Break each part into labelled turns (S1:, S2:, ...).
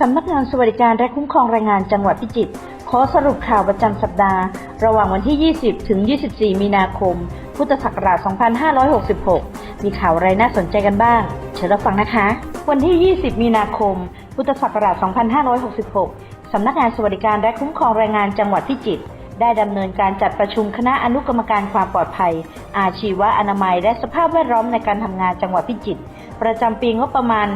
S1: สำนักงานสวัสดิการและคุ้มครองแรงงานจังหวัดพิจิตรขอสรุปข่าวประจำสัปดาห์ ระหว่างวันที่ 20 ถึง 24 มีนาคม พุทธศักราช 2566 มีข่าวอะไรน่าสนใจกันบ้าง เชิญรับฟังนะคะ วันที่ 20 มีนาคม พุทธศักราช 2566 สำนักงานสวัสดิการและคุ้มครองแรงงานจังหวัดพิจิตรได้ดำเนินการจัดประชุมคณะอนุกรรมการความปลอดภัย อาชีวะอนามัย และสภาพแวดล้อมในการทำงานจังหวัดพิจิตรประจำปีงบประมาณ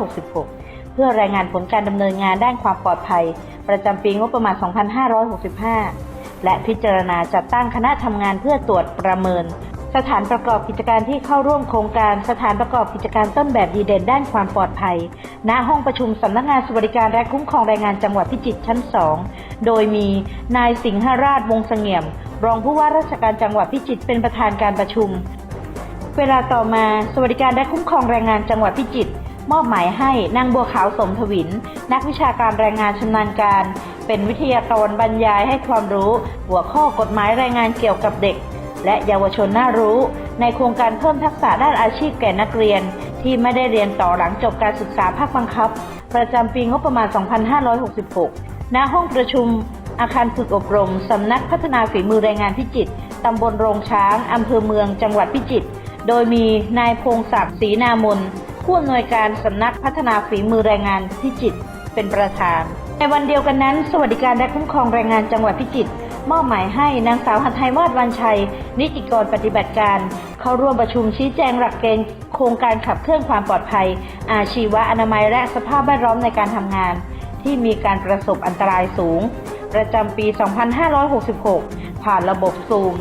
S1: 2566 เพื่อรายงานผลการดำเนินงานด้านความปลอดภัย ประจำปีงบประมาณ 2565 และพิจารณาจัดตั้งคณะทำงานเพื่อตรวจประเมิน สถานประกอบกิจการที่เข้าร่วมโครงการสถานประกอบกิจการต้นแบบดีเด่นด้านความปลอดภัย ณ ห้องประชุมสำนักงานสวัสดิการและคุ้มครองแรงงานจังหวัดพิจิตรชั้น 2 โดยมีนายสิงหราชวงเสงี่ยม รองผู้ว่าราชการจังหวัดพิจิตรเป็นประธานการประชุม เวลาต่อมาสวัสดิการและคุ้มครองแรงงานจังหวัดพิจิตร มอบหมายให้นางบัวขาวสมทวิน นักวิชาการแรงงานชำนาญการ เป็นวิทยากรบรรยายให้ความรู้ หัวข้อกฎหมายแรงงานเกี่ยวกับเด็ก และเยาวชนน่ารู้ ในโครงการเพิ่มทักษะด้านอาชีพแก่นักเรียน ที่ไม่ได้เรียนต่อหลังจบการศึกษาภาคบังคับ ประจำปีงบประมาณ 2566 ณ ห้องประชุม อาคารฝึกอบรมสำนักพัฒนาฝีมือแรงงานพิจิตรตำบลโรงช้างอำเภอเมือง จังหวัดพิจิตร โดยมีนายพงศักดิ์ศรีนามน ผู้อำนวยการสำนักพัฒนาฝีมือแรงงานพิจิตรเป็นประธาน ในวันเดียวกันนั้น สวัสดิการและคุ้มครองแรงงานจังหวัดพิจิตรมอบหมายให้นางสาวหัตถยวาดวันชัย นิติกรปฏิบัติการ เข้าร่วมประชุมชี้แจงหลักเกณฑ์โครงการขับเคลื่อนความปลอดภัย อาชีวะอนามัยและสภาพแวดล้อมในการทำงาน ที่มีการประสบอันตรายสูง ประจำปี 2566 ผ่านระบบซูม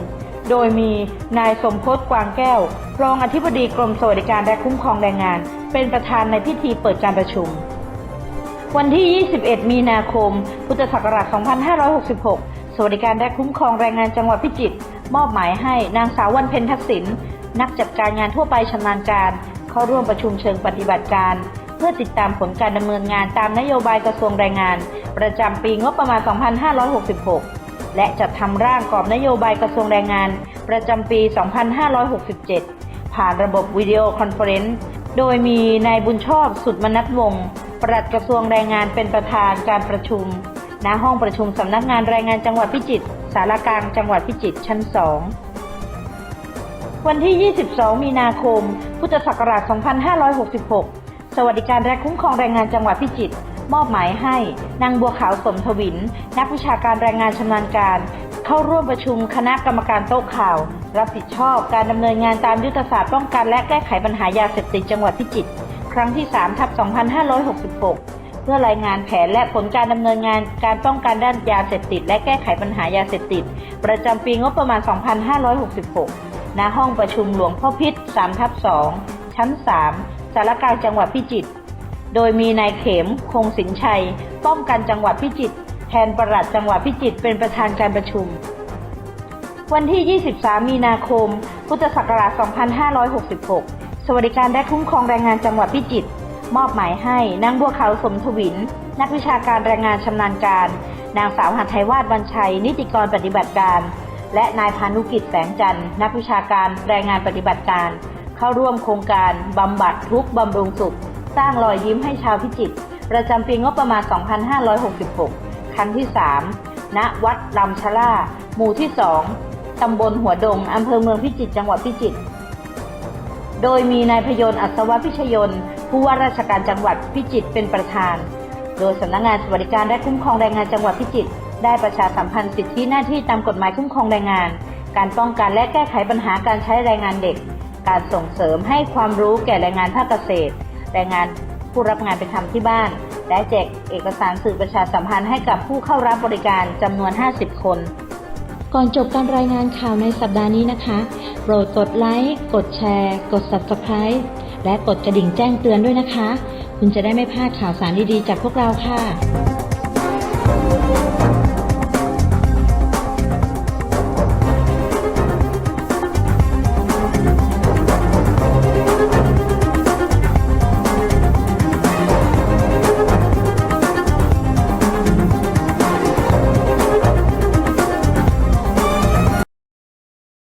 S1: โดยมีนายสมพศกวางแก้ว รองอธิบดีกรมสวัสดิการและคุ้มครองแรงงาน เป็นประธานในพิธีเปิดการประชุม วันที่ 21 มีนาคม พุทธศักราช 2566 สวัสดิการและคุ้มครองแรงงานจังหวัดพิจิตรมอบหมายให้นางสาววันเพ็ญทักษิณนักจัดการงานทั่วไปชำนาญการ เข้าร่วมประชุมเชิงปฏิบัติการ เพื่อติดตามผลการดำเนินงานตามนโยบายกระทรวงแรงงาน ประจำปีงบประมาณ 2566 และจัดทำร่างกรอบนโยบายกระทรวงแรงงาน ประจำปี 2567 ผ่านระบบวิดีโอคอนเฟอเรนซ์ โดยมีนายบุญชอบสุดมนัทวงศ์ปลัดกระทรวงแรงงานเป็นประธานการประชุม ณ ห้องประชุมสำนักงานแรงงานจังหวัดพิจิตร สารกลางจังหวัดพิจิตร ชั้น 2วันที่ 22 มีนาคม พุทธศักราช 2566 สวัสดิการและคุ้มครองแรงงานจังหวัดพิจิตร มอบหมายให้นางบัวขาวสมทวิน นักวิชาการแรงงานชำนาญการ เข้าร่วมประชุมคณะกรรมการโต๊ะข่าว รับผิดชอบการดำเนินงานตามยุทธศาสตร์ป้องกันและแก้ไขปัญหายาเสพติดจังหวัดพิจิตรครั้งที่3ทับ2566 เพื่อรายงานแผนและผลการดำเนินงานการป้องกันด้านยาเสพติด และแก้ไขปัญหายาเสพติด ประจำปีงบประมาณ 2566 ณ ห้องประชุมหลวงพ่อพิษ3ทับ2ชั้น 3 สารกลางจังหวัดพิจิตร โดยมีนายเข็มคงสินชัย ป้องกันจังหวัดพิจิตรแทนประหลัดจังหวัดพิจิตรเป็นประธานการประชุม วันที่ 23 มีนาคม พุทธศักราช 2566 สวัสดิการและคุ้มครองแรงงานจังหวัดพิจิตรมอบหมายให้นางบัวขาวสมทวิน นักวิชาการแรงงานชำนาญการ นางสาวหัตถยวาดวันชัย นิติกรปฏิบัติการ และนายพานุกิจแสงจันทร์ นักวิชาการแรงงานปฏิบัติการ เข้าร่วมโครงการบำบัดทุกบำรุงสุข ร้างรอยยิ้มให้ชาวพิจิตรประจำปีงบประมาณ 2566 ครั้งที่ 3 ณ วัดลำชะล่า หมู่ที่ 2 ตำบลหัวดง อำเภอเมืองพิจิตร จังหวัดพิจิตร โดยมีนายพยนต์อัศวพิชยนต์ผู้ว่าราชการจังหวัดพิจิตรเป็นประธาน โดยสำนักงานสวัสดิการและคุ้มครองแรงงานจังหวัดพิจิตร ได้ประชาสัมพันธ์สิทธิหน้าที่ตามกฎหมายคุ้มครองแรงงาน การป้องกันและแก้ไขปัญหาการใช้แรงงานเด็ก การส่งเสริมให้ความรู้แก่แรงงานภาคเกษตร แรงงานผู้รับงานไปทำที่บ้าน และแจกเอกสารสื่อประชาสัมพันธ์ให้กับผู้เข้ารับบริการจำนวน 50 คน ก่อนจบการรายงานข่าวในสัปดาห์นี้นะคะ โปรดกดไลค์กดแชร์ กด Subscribe และกดกระดิ่งแจ้งเตือนด้วยนะคะ คุณจะได้ไม่พลาดข่าวสารดีๆจากพวกเราค่ะ